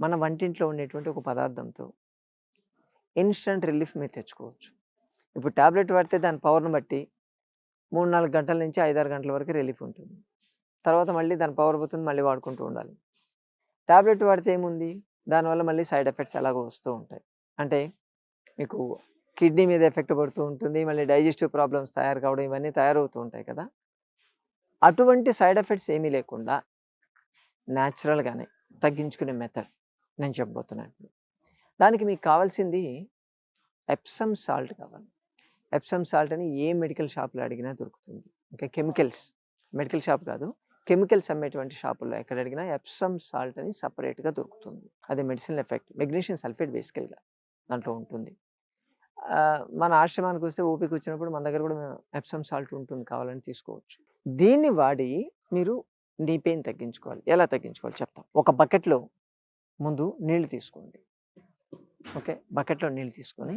మన వంటింట్లో ఉండేటువంటి ఒక పదార్థంతో ఇన్‌స్టంట్ రిలీఫ్ మీరు తెచ్చుకోవచ్చు. ఇప్పుడు టాబ్లెట్ పడితే దాని పవర్‌ని బట్టి 3, 4 గంటల నుంచి 5, 6 గంటల వరకు రిలీఫ్ ఉంటుంది. తర్వాత మళ్ళీ దాని పవర్ పోతుంది. మళ్ళీ వాడుకుంటూ ఉండాలి. ట్యాబ్లెట్ వాడితే ఏముంది? దానివల్ల మళ్ళీ సైడ్ ఎఫెక్ట్స్ ఎలాగో వస్తూ ఉంటాయి. అంటే మీకు కిడ్నీ మీద ఎఫెక్ట్ పడుతూ ఉంటుంది. మళ్ళీ డైజెస్టివ్ ప్రాబ్లమ్స్ తయారు కావడం ఇవన్నీ తయారవుతూ ఉంటాయి కదా! అటువంటి సైడ్ ఎఫెక్ట్స్ ఏమీ లేకుండా న్యాచురల్‌గానే తగ్గించుకునే మెథడ్ నేను చెప్పబోతున్నాను ఇప్పుడు. దానికి మీకు కావాల్సింది ఎప్సమ్ సాల్ట్ కావాలి. ఎప్సమ్ సాల్ట్ అని ఏ మెడికల్ షాప్‌లో అడిగినా దొరుకుతుంది. ఇంకా కెమికల్స్ మెడికల్ షాప్ కాదు. కెమికల్స్ అమ్మేటువంటి షాపుల్లో ఎక్కడ అడిగినా ఎప్సమ్ సాల్ట్ అని సపరేట్గా దొరుకుతుంది. అది మెడిసిన్ ఎఫెక్ట్. మెగ్నీషియం సల్ఫేట్ బేసికల్‌గా దాంట్లో ఉంటుంది. మన ఆశ్రమానికి వస్తే ఓపిక వచ్చినప్పుడు మన దగ్గర కూడా ఎప్సమ్ సాల్ట్ ఉంటుంది కావాలని తీసుకోవచ్చు. దీన్ని వాడి మీరు నీ పెయిన్ తగ్గించుకోవాలి. ఎలా తగ్గించుకోవాలి చెప్తాం ఒక బకెట్‌లో ముందు నీళ్ళు తీసుకోండి. ఓకే. బకెట్‌లో నీళ్ళు తీసుకొని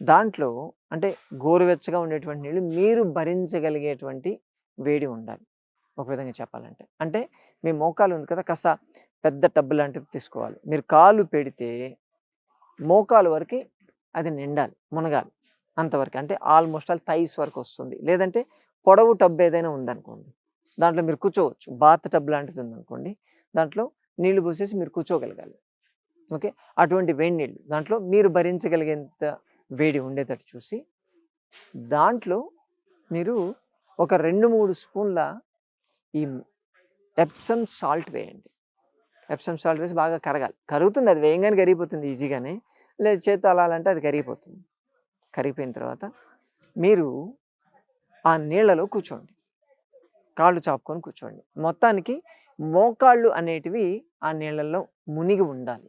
దాంట్లో అంటే గోరువెచ్చగా ఉండేటువంటి నీళ్ళు మీరు భరించగలిగేటువంటి వేడి ఉండాలి. ఒక విధంగా చెప్పాలంటే. అంటే మీ మోకాలు ఉంది కదా! కాస్త పెద్ద టబ్బు లాంటిది తీసుకోవాలి. మీరు కాలు పెడితే మోకాలు వరకి అది నిండాలి. మునగాలి. అంతవరకు అంటే ఆల్‌మోస్ట్ ఆల్ థైస్ వరకు వస్తుంది. లేదంటే పొడవు టబ్ ఏదైనా ఉందనుకోండి. దాంట్లో మీరు కూర్చోవచ్చు. బాత్ టబ్ లాంటిది ఉందనుకోండి. దాంట్లో నీళ్ళు పోసేసి మీరు కూర్చోగలగాలి. ఓకే. అటువంటి వేడి నీళ్ళు దాంట్లో మీరు భరించగలిగేంత వేడి ఉండేటట్టు చూసి దాంట్లో మీరు ఒక 2, 3 స్పూన్ల ఈ ఎప్సమ్ సాల్ట్ వేయండి. ఎప్సమ్ సాల్ట్ వేసి బాగా కరగాలి. కరుగుతుంది అది వేయంగానే కరిగిపోతుంది ఈజీగానే. లేదు చేతి అలాలంటే అది కరిగిపోతుంది. కరిగిపోయిన తర్వాత మీరు ఆ నీళ్ళలో కూర్చోండి. కాళ్ళు చాపుకొని కూర్చోండి. మొత్తానికి మోకాళ్ళు అనేటివి ఆ నీళ్ళల్లో మునిగి ఉండాలి.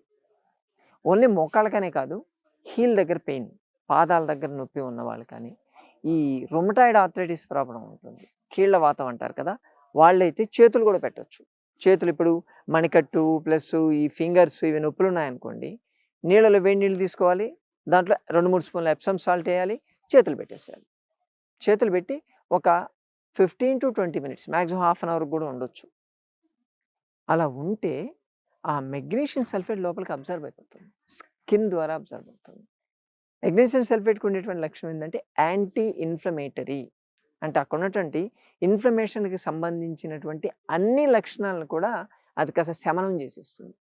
ఓన్లీ మోకాళ్ళకనే కాదు హీల్ దగ్గర పెయిన్, పాదాల దగ్గర నొప్పి ఉన్న వాళ్ళు కానీ, ఈ రొమటాయిడ్ ఆర్థరైటిస్ ప్రాబ్లం ఉంటుంది. కీళ్ళ వాతం అంటారు కదా! వాళ్ళైతే చేతులు కూడా పెట్టవచ్చు చేతులు ఇప్పుడు మణికట్టు ప్లస్ ఈ ఫింగర్స్ ఇవి నొప్పులు ఉన్నాయనుకోండి. నీళ్ళలో వేడి నీళ్ళు తీసుకోవాలి. దాంట్లో 2, 3 స్పూన్ల ఎప్సమ్ సాల్ట్ వేయాలి చేతులు పెట్టేసేయాలి. చేతులు పెట్టి ఒక 15-20 minutes maximum half an hour కూడా ఉండొచ్చు. అలా ఉంటే ఆ మెగ్నీషియం సల్ఫేట్ లోపలికి అబ్జర్వ్ అయిపోతుంది. స్కిన్ ద్వారా అబ్జర్వ్ అవుతుంది. మెగ్నీషియం సల్ఫేట్‌కి ఉండేటువంటి లక్షణం ఏంటంటే యాంటీ ఇన్‌ఫ్లమేటరీ. అంటే అక్కడ ఉన్నటువంటి ఇన్‌ఫ్లమేషన్‌కి సంబంధించినటువంటి అన్ని లక్షణాలను కూడా అది కాస్త శమనం చేసేస్తుంది.